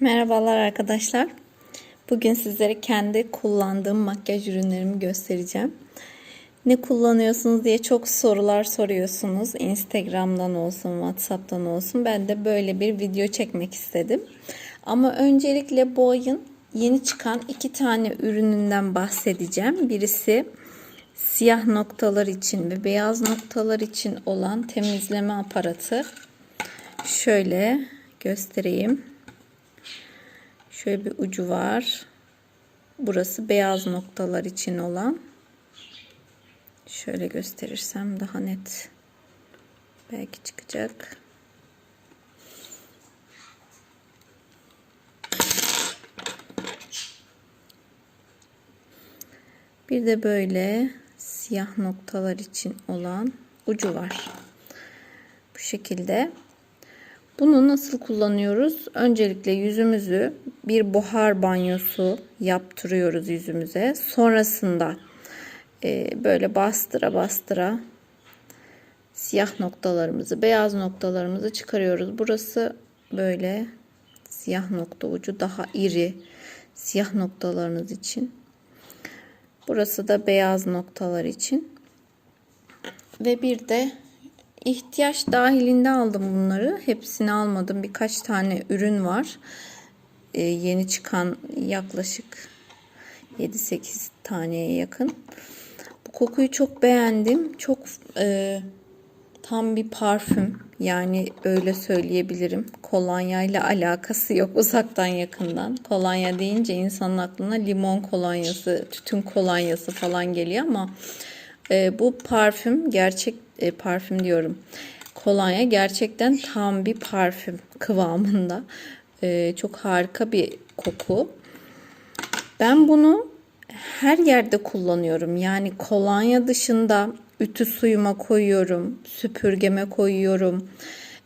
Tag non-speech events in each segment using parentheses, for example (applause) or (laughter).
Merhabalar arkadaşlar. Bugün sizlere kendi kullandığım makyaj ürünlerimi göstereceğim. Ne kullanıyorsunuz diye çok sorular soruyorsunuz. Instagram'dan olsun, WhatsApp'tan olsun. Ben de böyle bir video çekmek istedim. Ama öncelikle bu ayın yeni çıkan iki tane ürününden bahsedeceğim. Birisi siyah noktalar için ve beyaz noktalar için olan temizleme aparatı. Şöyle göstereyim. Şöyle bir ucu var. Burası beyaz noktalar için olan. Şöyle gösterirsem daha net belki çıkacak. Bir de böyle siyah noktalar için olan ucu var. Bu şekilde. Bunu nasıl kullanıyoruz? Öncelikle yüzümüzü bir buhar banyosu yaptırıyoruz yüzümüze. Sonrasında e, böyle bastıra bastıra siyah noktalarımızı, beyaz noktalarımızı çıkarıyoruz. Burası böyle siyah nokta ucu daha iri siyah noktalarınız için. Burası da beyaz noktalar için. Ve bir de ihtiyaç dahilinde aldım bunları. Hepsini almadım. Birkaç tane ürün var. Ee, yeni çıkan yaklaşık 7-8 taneye yakın. Bu kokuyu çok beğendim. Çok e, tam bir parfüm. Yani öyle söyleyebilirim. Kolonya ile alakası yok uzaktan yakından. Kolonya deyince insanın aklına limon kolonyası, tütün kolonyası falan geliyor ama e, bu parfüm gerçek e, parfüm diyorum. Kolonya gerçekten tam bir parfüm (laughs) kıvamında. E, çok harika bir koku. Ben bunu her yerde kullanıyorum. Yani kolonya dışında ütü suyuma koyuyorum, süpürgeme koyuyorum.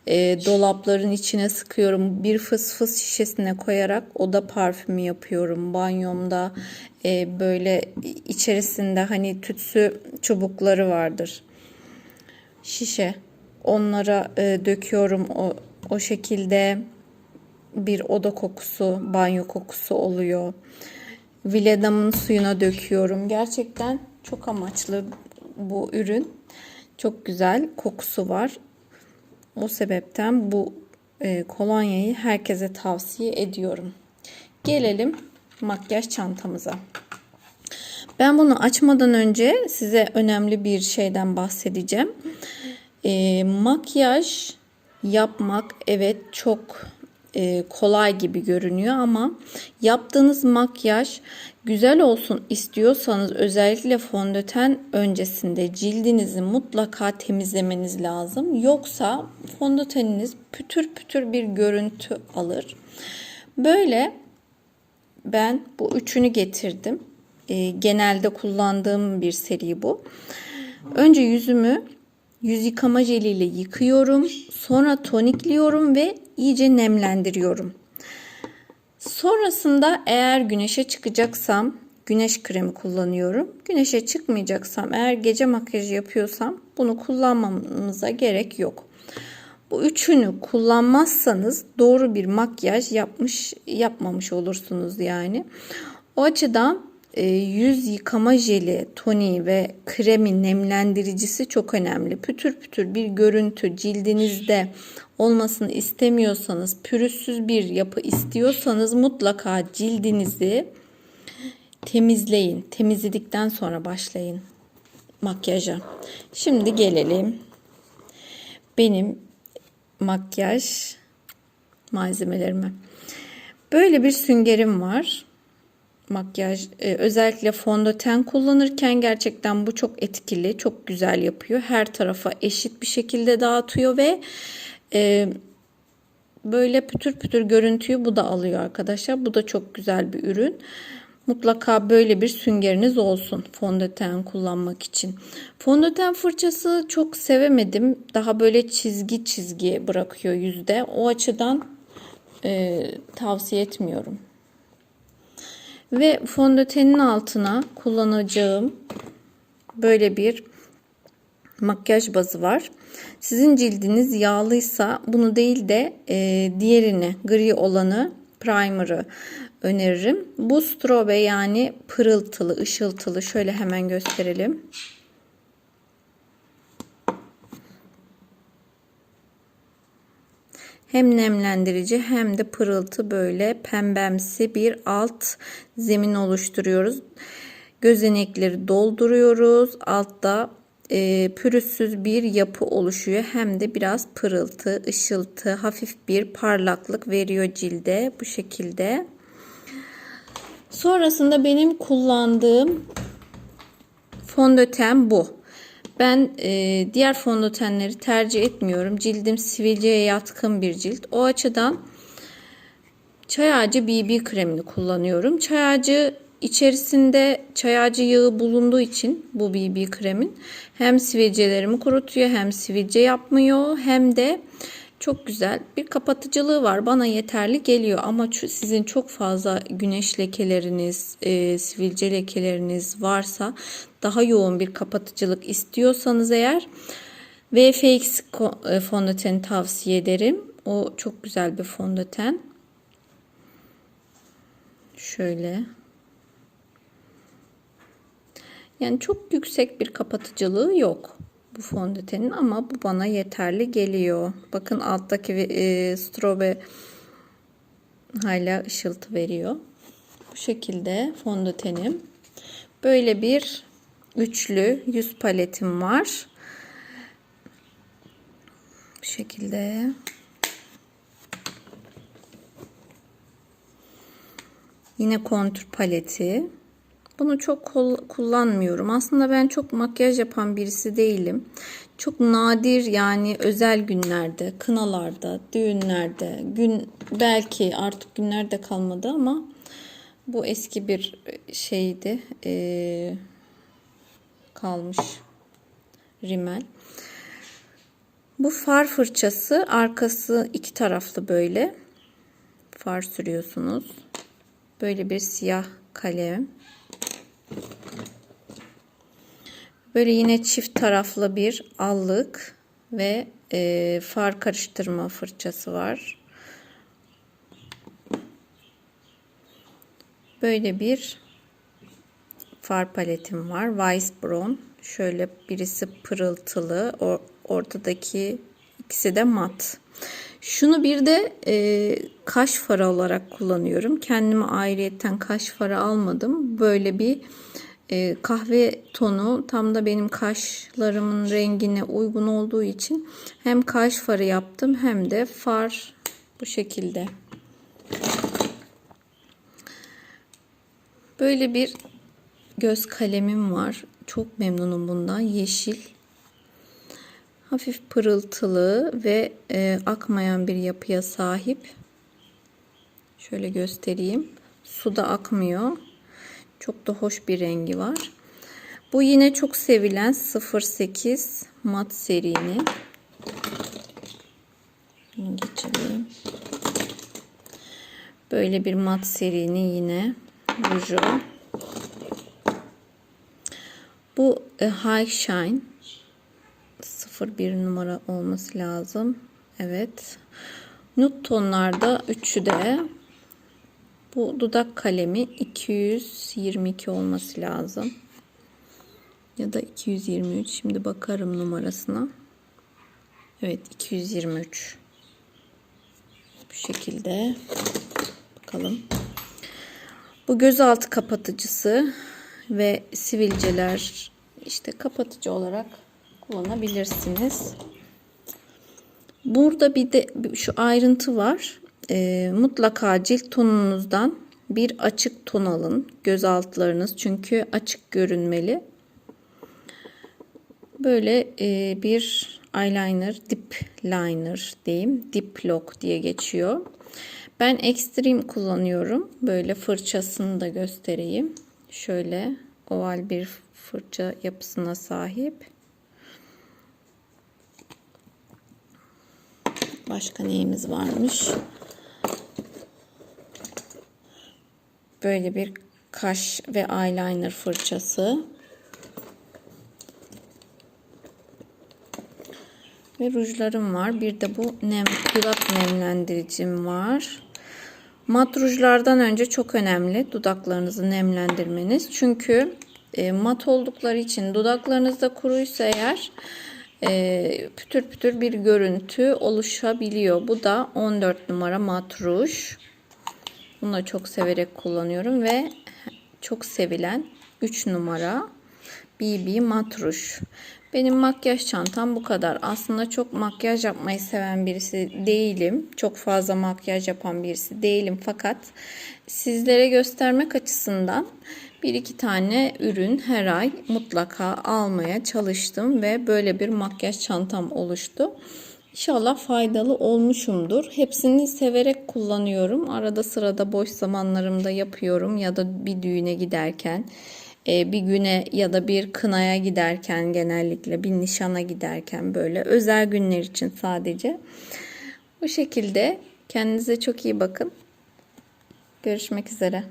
E, dolapların içine sıkıyorum. Bir fıs fıs şişesine koyarak oda parfümü yapıyorum. Banyomda e, böyle içerisinde hani tütsü çubukları vardır. Şişe. Onlara e, döküyorum o, o şekilde bir oda kokusu, banyo kokusu oluyor. Viledamın suyuna döküyorum. Gerçekten çok amaçlı bu ürün. Çok güzel kokusu var. O sebepten bu e, kolonyayı herkese tavsiye ediyorum. Gelelim makyaj çantamıza. Ben bunu açmadan önce size önemli bir şeyden bahsedeceğim. E, makyaj yapmak evet çok e, kolay gibi görünüyor ama yaptığınız makyaj güzel olsun istiyorsanız özellikle fondöten öncesinde cildinizi mutlaka temizlemeniz lazım. Yoksa fondöteniniz pütür pütür bir görüntü alır. Böyle ben bu üçünü getirdim. E, genelde kullandığım bir seri bu. Önce yüzümü yüz yıkama jeliyle yıkıyorum. Sonra tonikliyorum ve iyice nemlendiriyorum. Sonrasında eğer güneşe çıkacaksam güneş kremi kullanıyorum. Güneşe çıkmayacaksam eğer gece makyajı yapıyorsam bunu kullanmamıza gerek yok. Bu üçünü kullanmazsanız doğru bir makyaj yapmış yapmamış olursunuz yani. O açıdan e, yüz yıkama jeli, toniği ve kremi nemlendiricisi çok önemli. Pütür pütür bir görüntü cildinizde olmasını istemiyorsanız, pürüzsüz bir yapı istiyorsanız mutlaka cildinizi temizleyin. Temizledikten sonra başlayın makyaja. Şimdi gelelim benim makyaj malzemelerime. Böyle bir süngerim var makyaj e, özellikle fondöten kullanırken gerçekten bu çok etkili çok güzel yapıyor. Her tarafa eşit bir şekilde dağıtıyor ve e, böyle pütür pütür görüntüyü bu da alıyor arkadaşlar. Bu da çok güzel bir ürün. Mutlaka böyle bir süngeriniz olsun fondöten kullanmak için. Fondöten fırçası çok sevemedim. Daha böyle çizgi çizgi bırakıyor yüzde. O açıdan e, tavsiye etmiyorum ve fondötenin altına kullanacağım böyle bir makyaj bazı var. Sizin cildiniz yağlıysa bunu değil de e, diğerini gri olanı primer'ı öneririm. Bu strobe yani pırıltılı, ışıltılı. Şöyle hemen gösterelim. Hem nemlendirici hem de pırıltı böyle pembemsi bir alt zemin oluşturuyoruz. Gözenekleri dolduruyoruz. Altta e, pürüzsüz bir yapı oluşuyor. Hem de biraz pırıltı, ışıltı, hafif bir parlaklık veriyor cilde bu şekilde. Sonrasında benim kullandığım fondöten bu. Ben e, diğer fondötenleri tercih etmiyorum. Cildim sivilceye yatkın bir cilt. O açıdan çay ağacı BB kremini kullanıyorum. Çay ağacı içerisinde çay ağacı yağı bulunduğu için bu BB kremin hem sivilcelerimi kurutuyor hem sivilce yapmıyor hem de çok güzel bir kapatıcılığı var. Bana yeterli geliyor ama sizin çok fazla güneş lekeleriniz, e, sivilce lekeleriniz varsa daha yoğun bir kapatıcılık istiyorsanız eğer VFX e, fondöteni tavsiye ederim. O çok güzel bir fondöten. Şöyle. Yani çok yüksek bir kapatıcılığı yok bu fondötenin ama bu bana yeterli geliyor. Bakın alttaki e, strobe hala ışıltı veriyor. Bu şekilde fondötenim. Böyle bir üçlü yüz paletim var. Bu şekilde. Yine kontür paleti. Bunu çok kullanmıyorum. Aslında ben çok makyaj yapan birisi değilim. Çok nadir yani özel günlerde, kınalarda, düğünlerde, gün belki artık günlerde kalmadı ama bu eski bir şeydi. Ee, kalmış rimel. Bu far fırçası arkası iki taraflı böyle far sürüyorsunuz. Böyle bir siyah kalem. Böyle yine çift taraflı bir allık ve e, far karıştırma fırçası var. Böyle bir far paletim var. Weiss Brown. Şöyle birisi pırıltılı. ortadaki ikisi de mat. Şunu bir de e, kaş farı olarak kullanıyorum. Kendime ayrıyetten kaş farı almadım. Böyle bir e, kahve tonu tam da benim kaşlarımın rengine uygun olduğu için hem kaş farı yaptım hem de far bu şekilde. Böyle bir göz kalemim var. Çok memnunum bundan. Yeşil. Hafif pırıltılı ve e, akmayan bir yapıya sahip. Şöyle göstereyim. Suda akmıyor. Çok da hoş bir rengi var. Bu yine çok sevilen 08 mat serinin. geçelim. Böyle bir mat serinin yine ruju. Bu e, High Shine 01 numara olması lazım. Evet. Nude tonlarda üçü de bu dudak kalemi 222 olması lazım. Ya da 223. Şimdi bakarım numarasına. Evet 223. Bu şekilde. Bakalım. Bu gözaltı kapatıcısı ve sivilceler işte kapatıcı olarak kullanabilirsiniz. Burada bir de şu ayrıntı var. E, mutlaka cilt tonunuzdan bir açık ton alın. Göz altlarınız çünkü açık görünmeli. Böyle e, bir eyeliner, dip liner diyeyim. Dip lock diye geçiyor. Ben Extreme kullanıyorum. Böyle fırçasını da göstereyim. Şöyle oval bir fırça yapısına sahip. Başka neyimiz varmış? Böyle bir kaş ve eyeliner fırçası. Ve rujlarım var. Bir de bu nem, dudak nemlendiricim var. Mat rujlardan önce çok önemli dudaklarınızı nemlendirmeniz. Çünkü e, mat oldukları için dudaklarınızda kuruysa eğer e, pütür pütür bir görüntü oluşabiliyor. Bu da 14 numara mat ruj. Bunu da çok severek kullanıyorum ve çok sevilen 3 numara BB mat ruj. Benim makyaj çantam bu kadar. Aslında çok makyaj yapmayı seven birisi değilim. Çok fazla makyaj yapan birisi değilim. Fakat sizlere göstermek açısından bir iki tane ürün her ay mutlaka almaya çalıştım ve böyle bir makyaj çantam oluştu. İnşallah faydalı olmuşumdur. Hepsini severek kullanıyorum. Arada sırada boş zamanlarımda yapıyorum ya da bir düğüne giderken, e, bir güne ya da bir kınaya giderken genellikle bir nişana giderken böyle özel günler için sadece. Bu şekilde kendinize çok iyi bakın. Görüşmek üzere.